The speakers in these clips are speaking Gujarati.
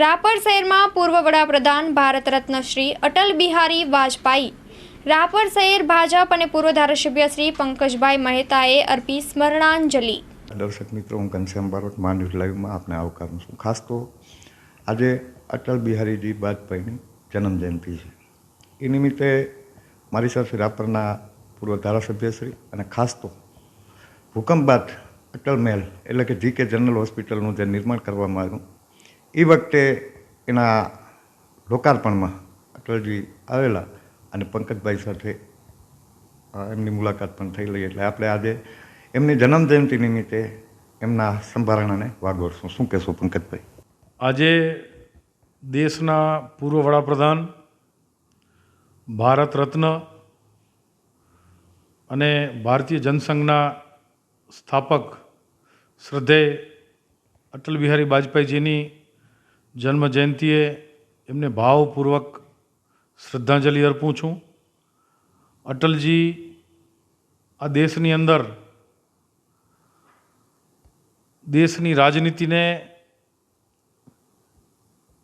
રાપર શહેરમાં પૂર્વ વડાપ્રધાન ભારત રત્ન શ્રી અટલ બિહારી વાજપાઈ, રાપર શહેર ભાજપ અને પૂર્વ ધારાસભ્ય શ્રી પંકજભાઈ મહેતાએ અર્પી સ્મરણાંજલિ. દર્શક મિત્રો, હું ઘનશ્યામ બારોટ માનવ લાઈવમાં આપને આવકારું છું. ખાસ તો આજે અટલ બિહારીજી વાજપેયીની જન્મ જયંતિ છે. એ નિમિત્તે મારી સાથે રાપરના પૂર્વ ધારાસભ્યશ્રી અને ખાસ તો ભૂકંપ બાદ અટલ મહેલ, એટલે કે જી કે જનરલ હોસ્પિટલનું જે નિર્માણ કરવામાં આવ્યું એ વખતે એના લોકાર્પણમાં અટલજી આવેલા અને પંકજભાઈ સાથે એમની મુલાકાત પણ થઈ લઈ એટલે આપણે આજે એમની જન્મજયંતિ નિમિત્તે એમના સંભારણાને વાગોળશું. શું કહેશો પંકજભાઈ? આજે દેશના પૂર્વ વડાપ્રધાન, ભારત રત્ન અને ભારતીય જનસંઘના સ્થાપક શ્રદ્ધેય અટલ બિહારી વાજપેયીજીની જન્મ જયંતિએ એમને ભાવપૂર્વક શ્રદ્ધાંજલિ અર્પું છું. અટલજી, આ દેશની અંદર દેશની રાજનીતિને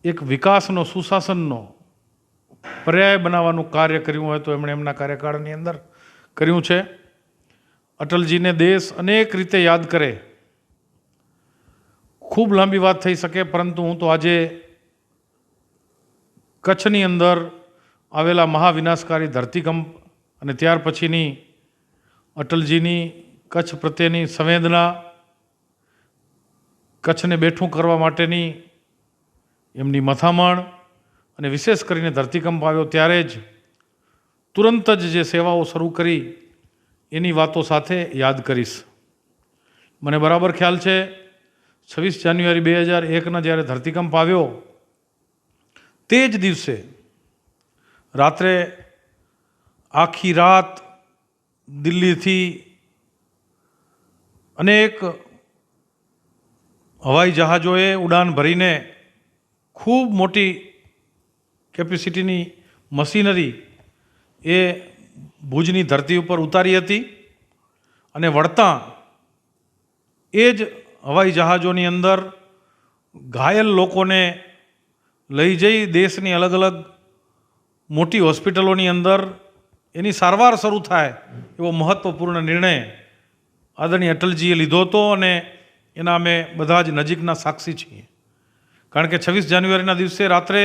એક વિકાસનો, સુશાસનનો પર્યાય બનાવવાનું કાર્ય કર્યું હોય તો એમણે એમના કાર્યકાળની અંદર કર્યું છે. અટલજીને દેશ અનેક રીતે યાદ કરે. ખૂબ લાંબી વાત થઈ શકે, પરંતુ હું તો આજે કચ્છની અંદર આવેલા મહાવિનાશકારી ધરતીકંપ અને ત્યાર પછીની અટલજીની કચ્છ પ્રત્યેની સંવેદના, કચ્છને બેઠું કરવા માટેની એમની મથામણ અને વિશેષ કરીને ધરતીકંપ આવ્યો ત્યારે જ તુરંત જ જે સેવાઓ શરૂ કરી એની વાતો સાથે યાદ કરીશ. મને બરાબર ખ્યાલ છે છવ્વીસ જાન્યુઆરી બે હજાર એકના જ્યારે ધરતીકંપ આવ્યો, તે જ દિવસે રાત્રે આખી રાત દિલ્હીથી અનેક હવાઈ જહાજોએ ઉડાન ભરીને ખૂબ મોટી કેપેસિટીની મશીનરી એ ભુજની ધરતી ઉપર ઉતારી હતી અને વળતાં એ જ હવાઈ જહાજોની અંદર ઘાયલ લોકોને લઈ જઈ દેશની અલગ અલગ મોટી હોસ્પિટલોની અંદર એની સારવાર શરૂ થાય એવો મહત્ત્વપૂર્ણ નિર્ણય આદરણીય અટલજીએ લીધો હતો અને એના અમે બધા જ નજીકના સાક્ષી છીએ. કારણ કે છવ્વીસ જાન્યુઆરીના દિવસે રાત્રે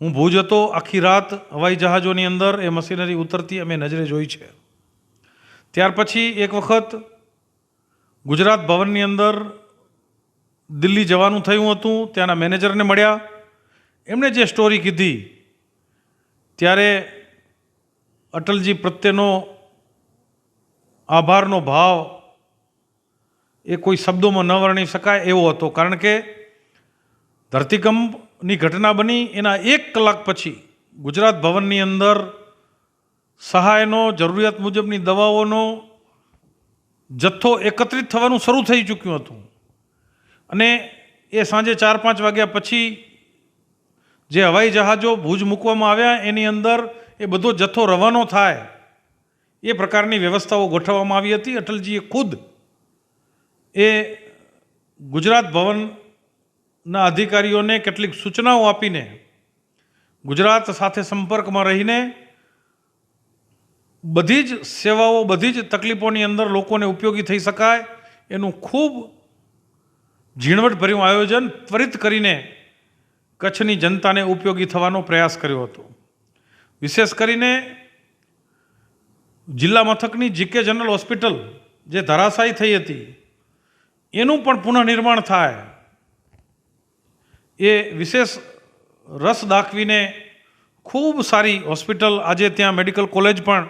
હું ભુજ હતો, આખી રાત હવાઈ જહાજોની અંદર એ મશીનરી ઉતરતી અમે નજરે જોઈ છે. ત્યાર પછી એક વખત ગુજરાત ભવનની અંદર દિલ્હી જવાનું થયું હતું, ત્યાંના મેનેજરને મળ્યા. એમણે જે સ્ટોરી કીધી, ત્યારે અટલજી પ્રત્યેનો આભારનો ભાવ એ કોઈ શબ્દોમાં ન વર્ણી શકાય એવો હતો. કારણ કે ધરતીકંપની ઘટના બની, એના એક કલાક પછી ગુજરાત ભવનની અંદર સહાયનો, જરૂરિયાત મુજબની દવાઓનો જથ્થો એકત્રિત થવાનું શરૂ થઈ ચૂક્યું હતું. અને એ સાંજે ચાર પાંચ વાગ્યા પછી જે હવાઈ જહાજો ભુજ મૂકવામાં આવ્યા, એની અંદર એ બધો જથ્થો રવાનો થાય એ પ્રકારની વ્યવસ્થાઓ ગોઠવવામાં આવી હતી. અટલજીએ ખુદ એ ગુજરાત ભવનના અધિકારીઓને કેટલીક સૂચનાઓ આપીને ગુજરાત સાથે સંપર્કમાં રહીને બધી જ સેવાઓ, બધી જ તકલીફોની અંદર લોકોને ઉપયોગી થઈ શકાય. એનું ખૂબ ઝીણવટભર્યું આયોજન ત્વરિત કરીને કચ્છની જનતાને ઉપયોગી થવાનો પ્રયાસ કર્યો હતો. વિશેષ કરીને જિલ્લા મથકની જીકે જનરલ હોસ્પિટલ જે ધરાશાયી થઈ હતી, એનું પણ પુનઃનિર્માણ થાય. એ વિશેષ રસ દાખવીને ખૂબ સારી હોસ્પિટલ, આજે ત્યાં મેડિકલ કોલેજ પણ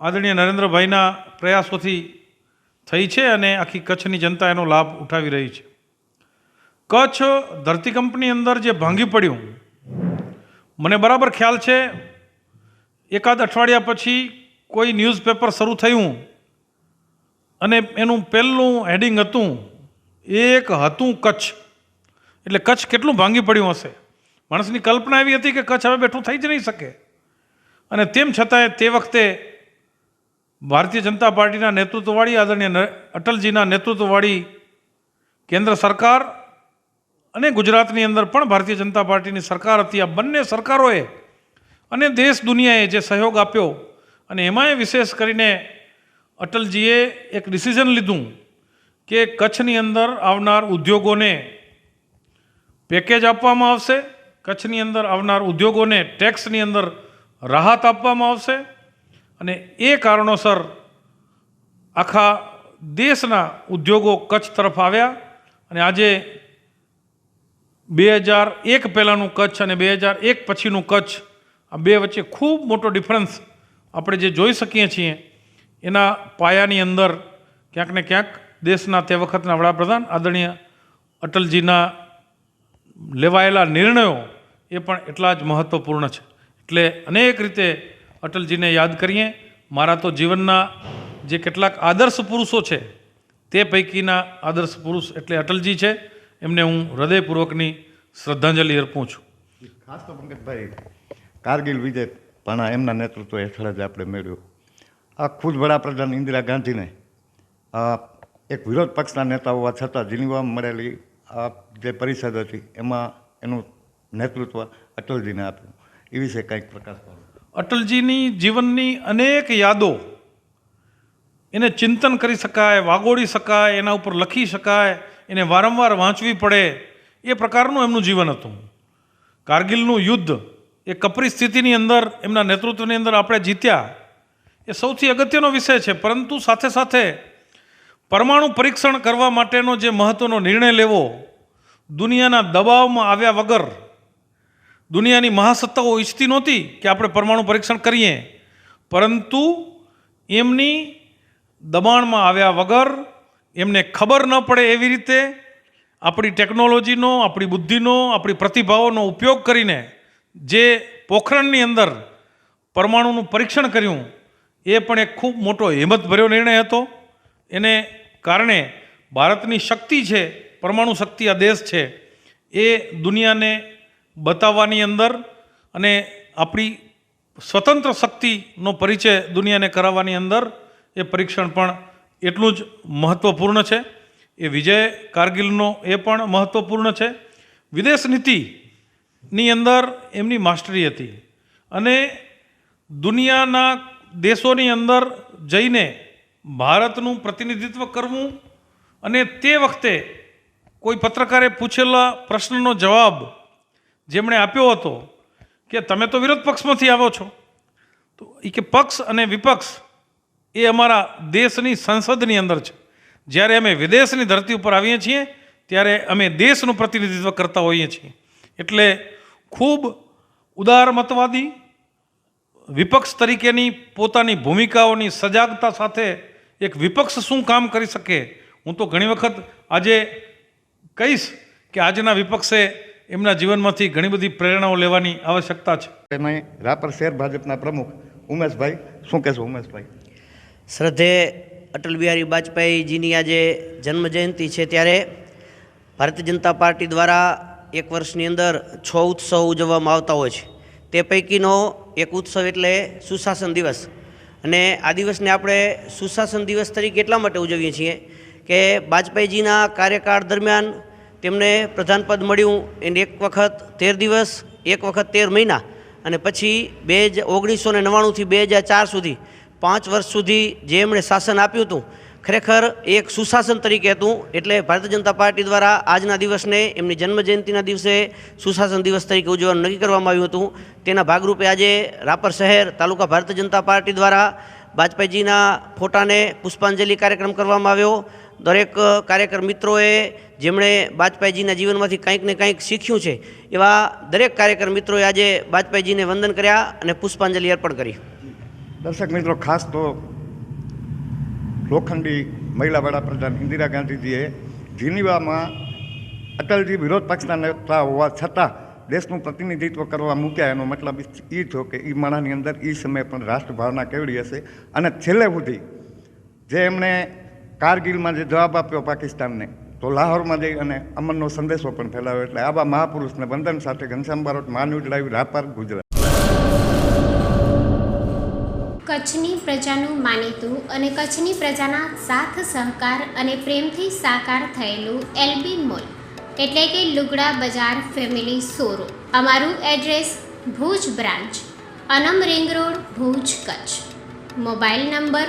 આદરણીય નરેન્દ્રભાઈના પ્રયાસોથી થઈ છે અને આખી કચ્છની જનતા એનો લાભ ઉઠાવી રહી છે. કચ્છ ધરતીકંપની અંદર જે ભાંગી પડ્યું, મને બરાબર ખ્યાલ છે, એકાદ અઠવાડિયા પછી કોઈ ન્યૂઝપેપર શરૂ થયું અને એનું પહેલું હેડિંગ હતું, એક હતું કચ્છ. એટલે કચ્છ કેટલું ભાંગી પડ્યું હશે? માણસની કલ્પના એવી હતી કે કચ્છ હવે બેઠું થઈ જ નહીં શકે. અને તેમ છતાંય તે વખતે ભારતીય જનતા પાર્ટીના નેતૃત્વવાળી આદરણીય અટલજીના નેતૃત્વવાળી કેન્દ્ર સરકાર અને ગુજરાતની અંદર પણ ભારતીય જનતા પાર્ટીની સરકાર હતી. આ બંને સરકારોએ અને દેશ દુનિયાએ જે સહયોગ આપ્યો અને એમાંય વિશેષ કરીને અટલજીએ એક ડિસિઝન લીધું કે કચ્છની અંદર આવનાર ઉદ્યોગોને પેકેજ આપવામાં આવશે, કચ્છની અંદર આવનાર ઉદ્યોગોને ટેક્સની અંદર રાહત આપવામાં આવશે અને એ કારણોસર આખા દેશના ઉદ્યોગો કચ્છ તરફ આવ્યા અને આજે બે હજાર એક પહેલાંનું કચ્છ અને બે હજાર એક પછીનું કચ્છ, આ બે વચ્ચે ખૂબ મોટો ડિફરન્સ આપણે જે જોઈ શકીએ છીએ, એના પાયાની અંદર ક્યાંક ને ક્યાંક દેશના તે વખતના વડાપ્રધાન આદરણીય અટલજીના લેવાયેલા નિર્ણયો એ પણ એટલા જ મહત્ત્વપૂર્ણ છે. એટલે અનેક રીતે અટલજીને યાદ કરીએ, મારા તો જીવનના જે કેટલાક આદર્શ પુરુષો છે, તે પૈકીના આદર્શ પુરુષ એટલે અટલજી છે. એમને હું હૃદયપૂર્વકની શ્રદ્ધાંજલિ અર્પું છું. ખાસ તો પંકજભાઈ, કારગિલ વિજય પણ એમના નેતૃત્વ હેઠળ જ આપણે મેળવ્યું. આ ખુદ વડાપ્રધાન ઇન્દિરા ગાંધીને એક વિરોધ પક્ષના નેતા હોવા છતાં જીનીવામાં મળેલી આ જે પરિષદ હતી, એમાં એનું નેતૃત્વ અટલજીને આપ્યું. એ વિશે કંઈક પ્રકાશ પાડો. અટલજીની જીવનની અનેક યાદો એને ચિંતન કરી શકાય, વાગોળી શકાય, એના ઉપર લખી શકાય, એને વારંવાર વાંચવી પડે, એ પ્રકારનું એમનું જીવન હતું. કારગિલનું યુદ્ધ એ કપરી સ્થિતિની અંદર, એમના નેતૃત્વની અંદર આપણે જીત્યા. એ સૌથી અગત્યનો વિષય છે, પરંતુ સાથે સાથે પરમાણુ પરીક્ષણ કરવા માટેનો જે મહત્ત્વનો નિર્ણય લેવો, દુનિયાના દબાવમાં આવ્યા વગર દુનિયાની મહાસત્તાઓ ઈચ્છતી નહોતી કે આપણે પરમાણુ પરીક્ષણ કરીએ. પરંતુ એમની દબાણમાં આવ્યા વગર એમને ખબર ન પડે એવી રીતે આપણી ટેકનોલોજીનો, આપણી બુદ્ધિનો, આપણી પ્રતિભાઓનો ઉપયોગ કરીને જે પોખરણની અંદર પરમાણુનું પરીક્ષણ કર્યું, એ પણ એક ખૂબ મોટો હિંમતભર્યો નિર્ણય હતો. એને કારણે ભારતની શક્તિ છે, પરમાણુ શક્તિ આ દેશ છે, એ દુનિયાને બતાવવાની અંદર અને આપણી સ્વતંત્ર શક્તિનો પરિચય દુનિયાને કરાવવાની અંદર એ પરીક્ષણ પણ એટલું જ મહત્ત્વપૂર્ણ છે. એ વિજય કારગિલનો એ પણ મહત્ત્વપૂર્ણ છે. વિદેશ નીતિની અંદર એમની માસ્ટરી હતી અને દુનિયાના દેશોની અંદર જઈને ભારતનું પ્રતિનિધિત્વ કરવું અને તે વખતે કોઈ પત્રકારે પૂછેલા પ્રશ્નનો જવાબ જેમણે આપ્યો હતો કે તમે તો વિરોધ પક્ષમાંથી આવો છો. તો એ કે પક્ષ અને વિપક્ષ એ અમારા દેશની સંસદની અંદર છે. જ્યારે અમે વિદેશની ધરતી ઉપર આવીએ છીએ, ત્યારે અમે દેશનું પ્રતિનિધિત્વ કરતા હોઈએ છીએ. એટલે ખૂબ ઉદાર મતવાદી વિપક્ષ તરીકેની પોતાની ભૂમિકાઓની સજાગતા સાથે એક વિપક્ષ શું કામ કરી શકે? હું તો ઘણી વખત આજે કહીશ કે આજના વિપક્ષે એમના જીવનમાંથી ઘણી બધી પ્રેરણાઓ લેવાની આવશ્યકતા છે. એમાં રાપર શહેર ભાજપના પ્રમુખ ઉમેશભાઈ. શું કહેશો ઉમેશભાઈ? શ્રદ્ધે અટલ બિહારી વાજપેયીજીની આજે જન્મ જયંતિ છે ત્યારે ભારતીય જનતા પાર્ટી દ્વારા એક વર્ષની અંદર છ ઉત્સવ ઉજવવામાં આવતા હોય છે. તે પૈકીનો એક ઉત્સવ એટલે સુશાસન દિવસ. અને આ દિવસને આપણે સુશાસન દિવસ તરીકે એટલા માટે ઉજવીએ છીએ કે વાજપેયીજીના કાર્યકાળ દરમિયાન તેમને પ્રધાનપદ મળ્યું એને એક વખત તેર દિવસ, એક વખત તેર મહિના અને પછી બે જ ઓગણીસો ને નવ્વાણુંથી બે હજાર ચાર સુધી, પાંચ વર્ષ સુધી જે એમણે શાસન આપ્યું હતું, ખરેખર એક સુશાસન તરીકે હતું. એટલે ભારતીય જનતા પાર્ટી દ્વારા આજના દિવસને, એમની જન્મજયંતિના દિવસે સુશાસન દિવસ તરીકે ઉજવવાનું નક્કી કરવામાં આવ્યું હતું. તેના ભાગરૂપે આજે રાપર શહેર તાલુકા ભારતીય જનતા પાર્ટી દ્વારા વાજપેયીજીના ફોટાને પુષ્પાંજલિ કાર્યક્રમ કરવામાં આવ્યો. દરેક કાર્યકર મિત્રોએ જેમણે વાજપેયીજીના જીવનમાંથી કંઈક ને કંઈક શીખ્યું છે, એવા દરેક કાર્યકર મિત્રોએ આજે વાજપેયીજીને વંદન કર્યા અને પુષ્પાંજલિ અર્પણ કરી. દર્શક મિત્રો, ખાસ તો લોખંડી મહિલા વડાપ્રધાન ઇન્દિરા ગાંધીજીએ જીનીવામાં અટલજી વિરોધ પક્ષના નેતા હોવા છતાં દેશનું પ્રતિનિધિત્વ કરવા મૂક્યા, એનો મતલબ એ થયો કે એ માણાની અંદર એ સમયે પણ રાષ્ટ્રભાવના કેવડી હશે. અને છેલ્લે સુધી જે એમણે કારગિલમાં જે જવાબ આપ્યો પાકિસ્તાનને, તો લાહોરમાં જઈ અને અમનનો સંદેશો પણ ફેલાવ્યો એટલે આવા મહાપુરુષને વંદન સાથે ઘનશ્યામ બારોટ માન્યુજ લાઈવ રાપર ગુજરાત. કચ્છની પ્રજાનું માનીતું અને કચ્છની પ્રજાના સાથ સહકાર અને પ્રેમથી સાકાર થયેલું એલબી મોલ, એટલે કે લુગડા બજાર ફેમિલી સોરો અમારું address Bhuj branch, Anam ring road, Bhuj Kutch. Mobile number